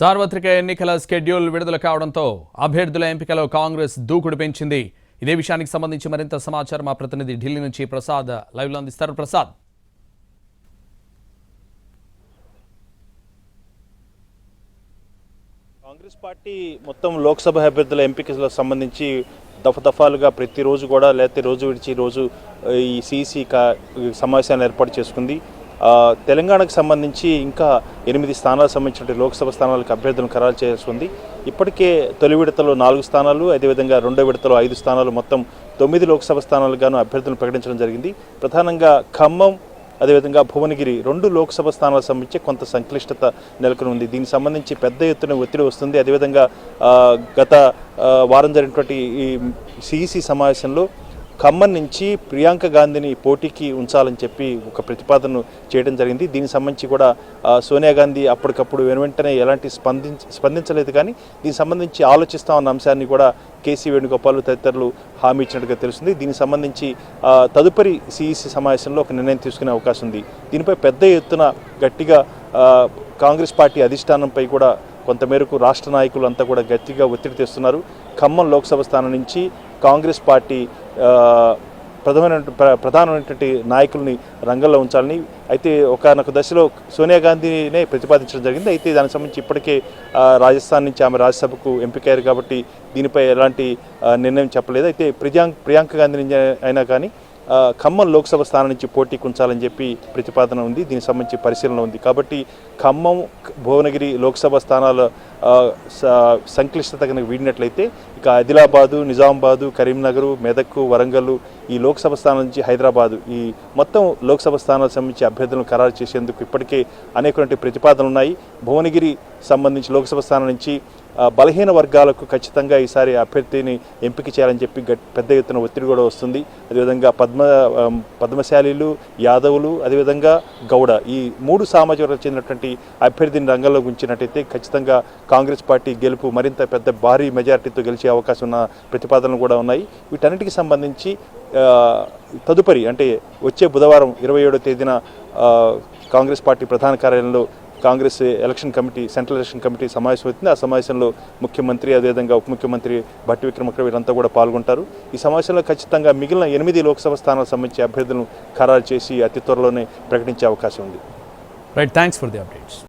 సార్వత్రిక ఎన్నికల స్కెడ్యూల్ విడుదల కావడంతో అభ్యర్థుల ఎంపికలో కాంగ్రెస్ దూకుడు పెంచింది. ఇదే విషయానికి సంబంధించి మరింత సమాచారం మా ప్రతినిధి ఢిల్లీ నుంచి ప్రసాద్ లైవ్లో అందిస్తారు. ప్రసాద్. కాంగ్రెస్ పార్టీ మొత్తం లోక్సభ అభ్యర్థుల ఎంపికలకు సంబంధించి దఫదఫాలుగా ప్రతిరోజు కూడా లేకపోతే రోజు విడిచి రోజు ఈ సీసీ కా సమావేశాన్ని ఏర్పాటు చేసుకుంది. తెలంగాణకు సంబంధించి ఇంకా ఎనిమిది స్థానాలకు సంబంధించిన లోక్సభ స్థానాలకు అభ్యర్థులను ఖరారు చేయాల్సి ఉంది. ఇప్పటికే తొలి విడతలో నాలుగు స్థానాలు అదేవిధంగా రెండో విడతలో ఐదు స్థానాలు మొత్తం తొమ్మిది లోక్సభ స్థానాలకు గాను అభ్యర్థులను ప్రకటించడం జరిగింది. ప్రధానంగా ఖమ్మం అదేవిధంగా భువనగిరి రెండు లోక్సభ స్థానాలకు సంబంధించి కొంత సంక్లిష్టత నెలకొని ఉంది దీనికి సంబంధించి పెద్ద ఎత్తున ఒత్తిడి వస్తుంది. అదేవిధంగా గత వారం జరిగినటువంటి ఈ సిఈసి సమావేశంలో ఖమ్మం నుంచి ప్రియాంక గాంధీని పోటీకి ఉంచాలని చెప్పి ఒక ప్రతిపాదన చేయడం జరిగింది. దీనికి సంబంధించి కూడా సోనియా గాంధీ అప్పటికప్పుడు వెను వెంటనే ఎలాంటి స్పందించ స్పందించలేదు కానీ దీనికి సంబంధించి ఆలోచిస్తామన్న అంశాన్ని కూడా కేసీ వేణుగోపాల్ తదితరులు హామీ ఇచ్చినట్టుగా తెలుస్తుంది. దీనికి సంబంధించి తదుపరి సిఈసి సమావేశంలో ఒక నిర్ణయం తీసుకునే అవకాశం ఉంది. దీనిపై పెద్ద ఎత్తున గట్టిగా కాంగ్రెస్ పార్టీ అధిష్టానంపై కూడా కొంతమేరకు రాష్ట్ర నాయకులు అంతా కూడా గట్టిగా ఒత్తిడి తెస్తున్నారు. ఖమ్మం లోక్సభ స్థానం నుంచి కాంగ్రెస్ పార్టీ ప్రధాన ప్ర- ప్రధానమైనటువంటి నాయకుల్ని రంగంలో ఉంచాలని అయితే ఒకనొక దశలో సోనియా గాంధీనే ప్రతిపాదించడం జరిగింది. అయితే దానికి సంబంధించి ఇప్పటికే రాజస్థాన్ నుంచి ఆమె రాజ్యసభకు ఎంపికయ్యారు కాబట్టి దీనిపై ఎలాంటి నిర్ణయం చెప్పలేదు. అయితే ప్రియాంక్ ప్రియాంక గాంధీ అయినా కానీ ఖమ్మం లోక్సభ స్థానం నుంచి పోటీ ఉంచాలని చెప్పి ప్రతిపాదన ఉంది. దీనికి సంబంధించి పరిశీలన ఉంది. కాబట్టి ఖమ్మం భువనగిరి లోక్సభ స్థానాల సంక్లిష్టత కనుక వీడినట్లయితే ఇక ఆదిలాబాదు నిజామాబాదు కరీంనగర్ మెదక్ వరంగల్ ఈ లోక్సభ స్థానం నుంచి హైదరాబాదు ఈ మొత్తం లోక్సభ స్థానాలకు సంబంధించి అభ్యర్థులను ఖరారు చేసేందుకు ఇప్పటికే అనేకటువంటి ప్రతిపాదనలు ఉన్నాయి. భువనగిరి సంబంధించి లోక్సభ స్థానం నుంచి బలహీన వర్గాలకు ఖచ్చితంగా ఈసారి అభ్యర్థిని ఎంపిక చేయాలని చెప్పి పెద్ద ఎత్తున ఒత్తిడి కూడా వస్తుంది. అదేవిధంగా పద్మ పద్మశాలీలు యాదవులు అదేవిధంగా గౌడ ఈ మూడు సామాజిక వర్గాలకు చెందినటువంటి అభ్యర్థిని రంగంలో ఉంచినట్టయితే ఖచ్చితంగా కాంగ్రెస్ పార్టీ గెలుపు మరింత పెద్ద భారీ మెజారిటీతో గెలిచే అవకాశం ఉన్న ప్రతిపాదనలు కూడా ఉన్నాయి. వీటన్నిటికి సంబంధించి తదుపరి అంటే వచ్చే బుధవారం ఇరవై ఏడో తేదీన కాంగ్రెస్ పార్టీ ప్రధాన కార్యాలయంలో Congress election committee central election committee సమావేశం అవుతుంది. ఆ సమావేశంలో ముఖ్యమంత్రి అదేవిధంగా ఉప ముఖ్యమంత్రి భట్టి విక్రమక్ర వీరంతా కూడా పాల్గొంటారు. ఈ సమావేశంలో ఖచ్చితంగా మిగిలిన ఎనిమిది లోక్సభ స్థానాలకు సంబంధించి అభ్యర్థులను ఖరారు చేసి అతి త్వరలోనే ప్రకటించే అవకాశం ఉంది. Right thanks for the updates